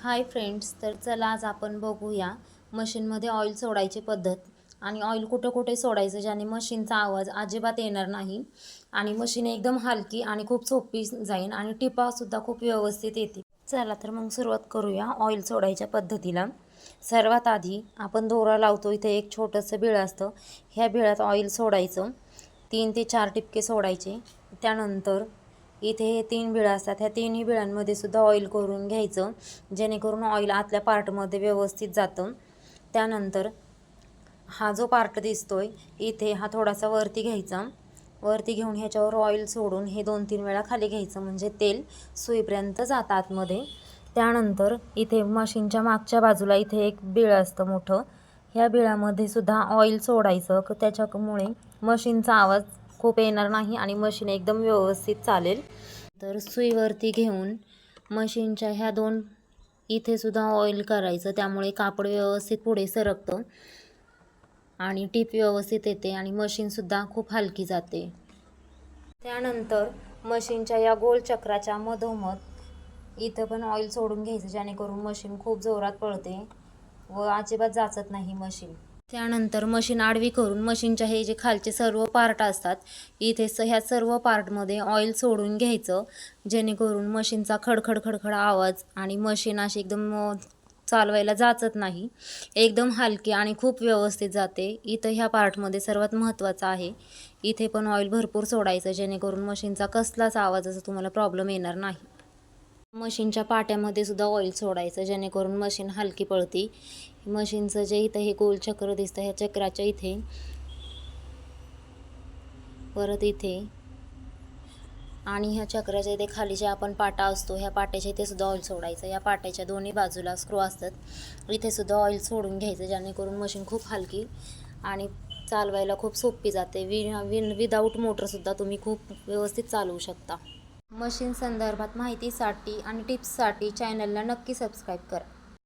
Hi friends तर चला आज आपण बघूया मशीनमध्ये ऑइल सोडायची पद्धत. आणि ऑइल कुठे कुठे सोडायचं ज्याने मशीनचा आवाज अजिबात येणार नाही. आणि मशीन एकदम हलकी आणि खूप सोपी जाईल आणि टिपासुद्धा खूप व्यवस्थित येते चला तर मग सुरुवात करूया ऑइल सोडायच्या पद्धतीला. सर्वात आधी आपण दोरा लावतो. इथे एक छोटंसं बिळ असतं. ह्या बिळात ऑइल सोडायचं. तीन ते चार टिपके सोडायचे. त्यानंतर इथे हे तीन बिळं असतात. ह्या तिन्ही बिळांमध्ये सुद्धा ऑइल करून घ्यायचं जेणेकरून ऑइल आतल्या पार्टमध्ये व्यवस्थित जातं. त्यानंतर हा जो पार्ट दिसतोय इथे हा थोडासा वरती घ्यायचा. वरती घेऊन ह्याच्यावर ऑइल सोडून हे दोन तीन वेळा खाली घ्यायचं म्हणजे तेल सुईपर्यंत जातं आतमध्ये. त्यानंतर इथे मशीनच्या मागच्या बाजूला इथे एक बिळ असतं मोठं. ह्या बिळामध्ये सुद्धा ऑइल सोडायचं. क त्याच्यामुळे मशीनचा आवाज खूप येणार नाही आणि मशीन एकदम व्यवस्थित चालेल. तर सुईवरती घेऊन मशीनच्या ह्या दोन इथे सुद्धा ऑइल करायचं. त्यामुळे कापड व्यवस्थित पुढे सरकतं. आणि टीप व्यवस्थित येते आणि मशीनसुद्धा खूप हलकी जाते. त्यानंतर मशीनच्या या गोल चक्राच्या मधोमध इथं पण ऑइल सोडून घ्यायचं जेणेकरून मशीन खूप जोरात पळते व अजिबात जाचत नाही मशीन त्यानंतर मशीन आडवी करून मशीनच्या हे जे खालचे सर्व पार्ट असतात इथे स ह्या सर्व पार्टमध्ये ऑइल सोडून घ्यायचं. जेणेकरून मशीनचा खडखड खडखड आवाज आणि मशीन अशी एकदम चालवायला जाचत नाही. एकदम हलकी आणि खूप व्यवस्थित जाते. इथं ह्या पार्टमध्ये सर्वात महत्त्वाचं आहे इथे पण ऑइल भरपूर सोडायचं जेणेकरून मशीनचा कसलाच आवाजाचा तुम्हाला प्रॉब्लेम येणार नाही. मशीनच्या पाट्यामध्ये सुद्धा ऑइल सोडायचं जेणेकरून मशीन हलकी पळती. मशीनचं जे इथं हे गोल चक्र दिसतं ह्या चक्राच्या इथे. परत इथे. आणि ह्या चक्राच्या इथे खाली जे आपण पाटा असतो ह्या पाट्याच्या इथे सुद्धा ऑइल सोडायचं. या पाट्याच्या दोन्ही बाजूला स्क्रू असतात. इथे सुद्धा ऑइल सोडून घ्यायचं जेणेकरून मशीन खूप हलकी आणि चालवायला खूप सोपी जाते. वि विन विदाऊट मोटरसुद्धा तुम्ही खूप व्यवस्थित चालवू शकता. मशीन संदर्भात माहितीसाठी आणि टिप्ससाठी चॅनलला नक्की सबस्क्राईब करा.